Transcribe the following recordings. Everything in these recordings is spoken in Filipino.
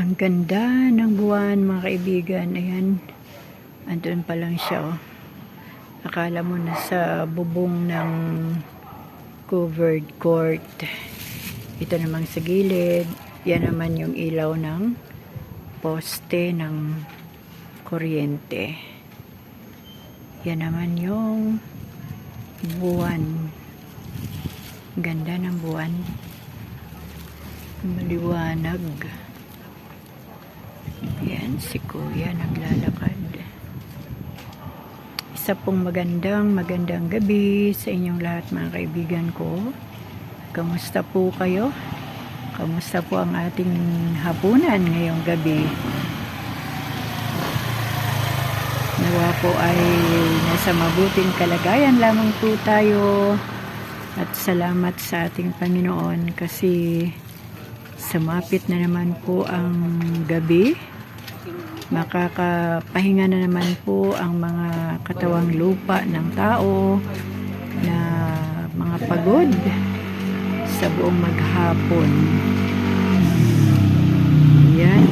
Ang ganda ng buwan mga kaibigan. Ayan. Andun pa lang siya oh. Akala mo nasa bubong ng covered court. Ito namang sa gilid. Yan naman yung ilaw ng poste ng kuryente. Yan naman yung buwan. Ganda ng buwan. Maliwanag. Yan si kuya naglalakad. Isa pong magandang magandang gabi sa inyong lahat mga kaibigan ko. Kamusta po kayo? Kamusta po ang ating hapunan ngayong gabi? Nawa po ay nasa mabuting kalagayan lamang po tayo. At salamat sa ating Panginoon kasi sumapit na naman po ang gabi. Makakapahinga na naman po ang mga katawang lupa ng tao na mga pagod sa buong maghapon. Yan.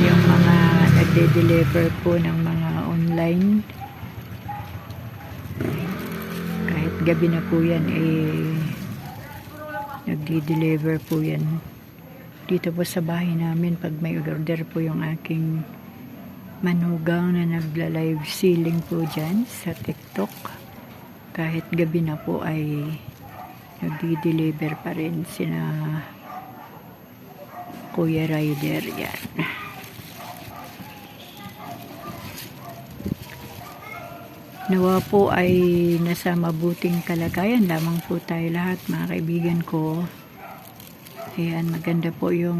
Yung mga nagde-deliver po ng mga online kahit gabi na po yan eh nagdi-deliver po yan. Dito po sa bahay namin pag may order po yung aking manugang na nagla-live selling po dyan sa TikTok kahit gabi na po ay nagdi-deliver pa rin sina Kuya Rider yan Nawa po ay nasa mabuting kalagayan lamang po tayo lahat mga kaibigan ko. Ayan, maganda po yung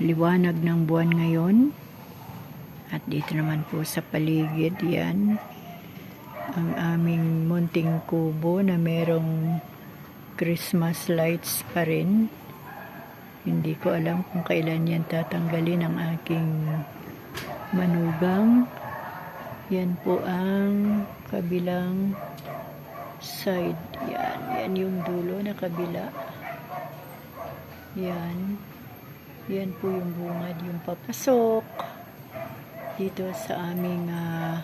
liwanag ng buwan ngayon. At dito naman po sa paligid yan ang aming munting kubo na merong Christmas lights pa rin. Hindi ko alam kung kailan yan tatanggalin ang aking manugang. Yan po ang kabilang side. Yan. Yan yung dulo na kabila. Yan. Yan po yung bungad yung papasok. Dito sa aming ah,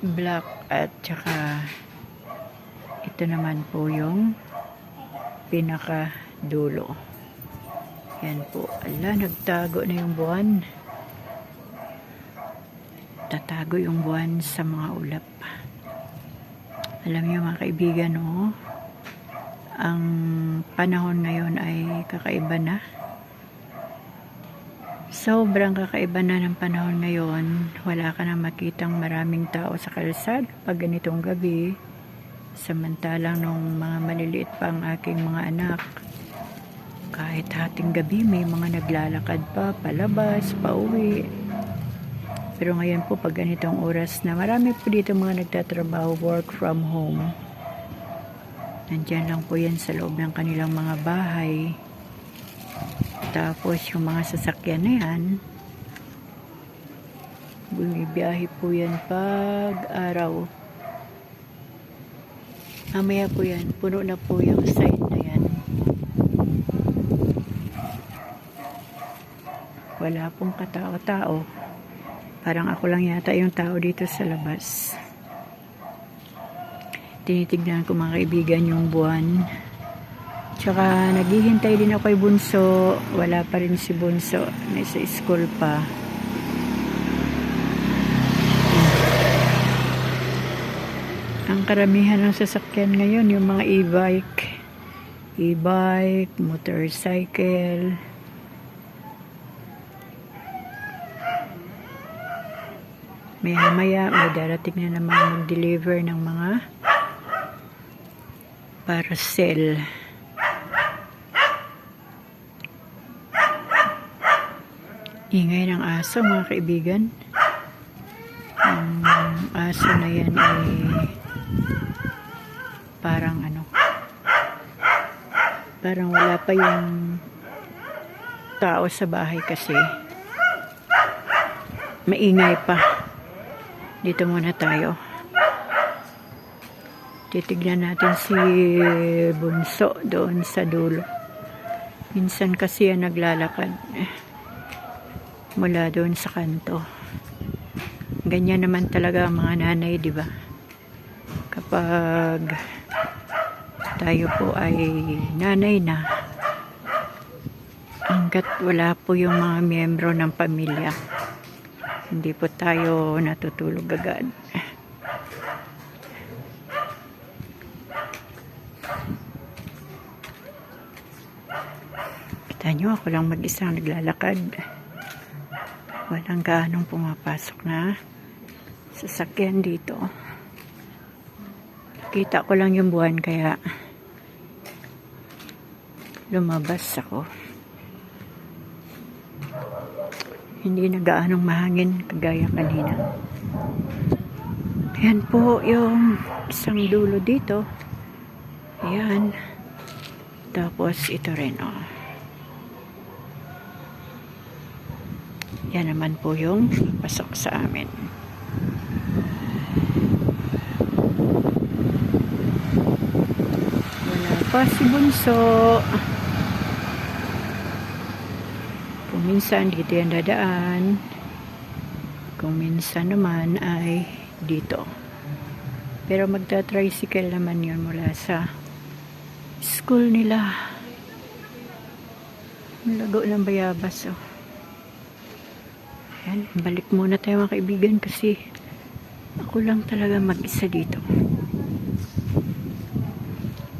black at saka ito naman po yung pinaka dulo. Yan po. Ala, nagtago na yung buwan tatago yung buwan sa mga ulap. Alam niyo mga kaibigan, no? Ang panahon ngayon ay kakaiba na. Sobrang kakaiba na ng panahon ngayon. Wala ka na makitang maraming tao sa kalsad pag ganitong gabi. Samantalang nung mga maliliit pa ang aking mga anak, kahit hating gabi may mga naglalakad pa, palabas, pauwi, pero ngayon po pag ganitong oras na marami po dito mga nagtatrabaho work from home. Nandyan lang po yan sa loob ng kanilang mga bahay. Tapos yung mga sasakyan na yan, bumibiyahe po yan pag araw. Mamaya po yan, puno na po yung side na yan. Wala pong katao-tao. Parang ako lang yata yung tao dito sa labas. Tinitignan ko mga kaibigan yung buwan. Tsaka naghihintay din ako kay Bunso. Wala pa rin si Bunso. Nasa school pa. Ang karamihan ng sasakyan ngayon, yung mga e-bike. E-bike, motorcycle, Maya maya may darating na naman mag-deliver ng mga parcel. Ingay ng aso mga kaibigan. Ang aso na yan ay parang ano parang wala pa yung tao sa bahay kasi maingay pa dito muna tayo Titignan natin si Bunso doon sa dulo. Minsan kasi yan naglalakad eh, mula doon sa kanto. Ganyan naman talaga ang mga nanay, di ba? Kapag tayo po ay nanay na, hanggat wala po yung mga miyembro ng pamilya, hindi po tayo natutulog agad. Kita nyo, ako lang mag-isang naglalakad. Walang gaanong pumapasok na sasakyan dito. Kita ko lang yung buwan kaya lumabas ako. Hindi na gaanong mahangin kagaya kanina. Yan po yung isang dulo dito. Ayan. Tapos ito rin, oh. Yan naman po yung pasok sa amin. Wala pa si Bunso. Kung minsan dito yan dadaan. Kung minsan naman ay dito. Pero magta-tricycle naman yun mula sa school nila. Lago ng bayabas, oh. Yan, balik muna tayo mga kaibigan kasi ako lang talaga mag-isa dito.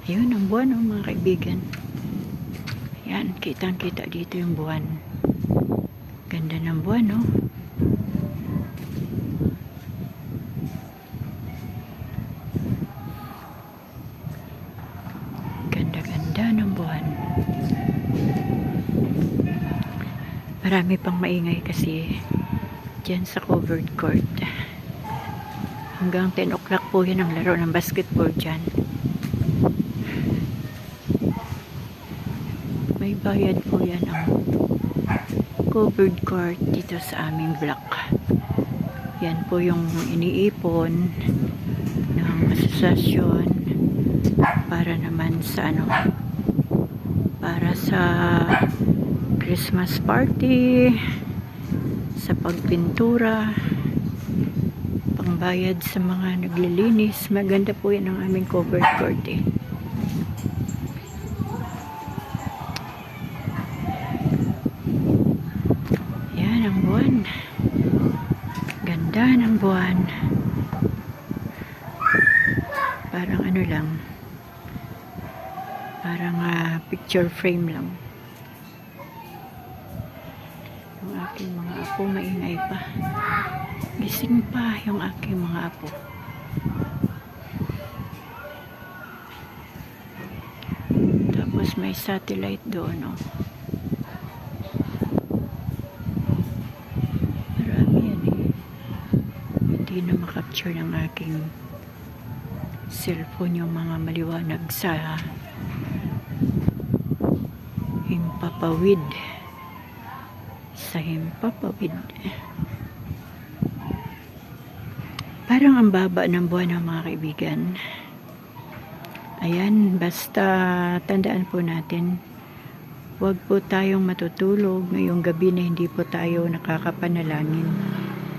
Ayun, ang buwan, oh, mga kaibigan. Yan, kitang-kita dito yung buwan. Ganda ng buwan, oh. Ganda-ganda ng buwan. Marami pang maingay kasi dyan sa covered court. Hanggang 10 o'clock po yun ang laro ng basketball dyan. May bayad po yan ang covered court dito sa aming block. Yan po yung iniipon ng asosasyon para naman sa ano para sa Christmas party sa pagpintura pangbayad sa mga naglilinis maganda po yan ang aming covered court eh yan ang buwan. Ganda ng buwan. Parang ano lang. Parang ah, picture frame lang. Yung aking mga apo maingay pa. Gising pa yung aking mga apo. Tapos may satellite doon oh. marami yan eh hindi na makapture ng aking cellphone yung mga maliwanag sa himpapawid. Sa himpapawid. Parang ang baba ng buwan ng mga kaibigan. Ayan basta tandaan po natin huwag po tayong matutulog ngayong gabi na hindi po tayo nakakapanalangin.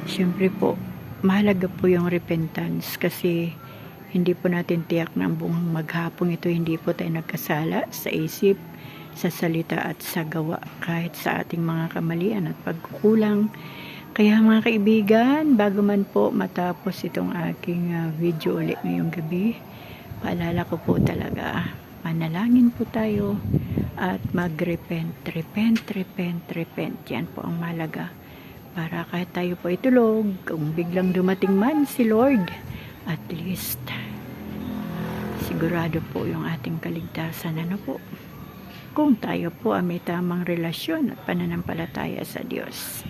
Syempre po mahalaga po yung repentance kasi hindi po natin tiyak na ang buong maghapong ito hindi po tayo nagkasala sa isip, sa salita at sa gawa kahit sa ating mga kamalian at pagkukulang. Kaya mga kaibigan, bago man po matapos itong aking ah, video ulit ngayong gabi, paalala ko po talaga, manalangin po tayo at mag-repent, repent, repent, repent. Yan po ang malaga. Para kahit tayo po ay tulog, kung biglang dumating man si Lord, at least sigurado po yung ating kaligtasan. Ano po? Kung tayo po ay may tamang relasyon at pananampalataya sa Diyos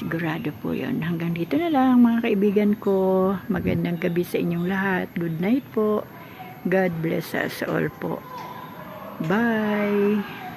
sigurado po yun. Hanggang dito na lang mga kaibigan ko. Magandang gabi sa inyong lahat. Good night po. God bless us all po. Bye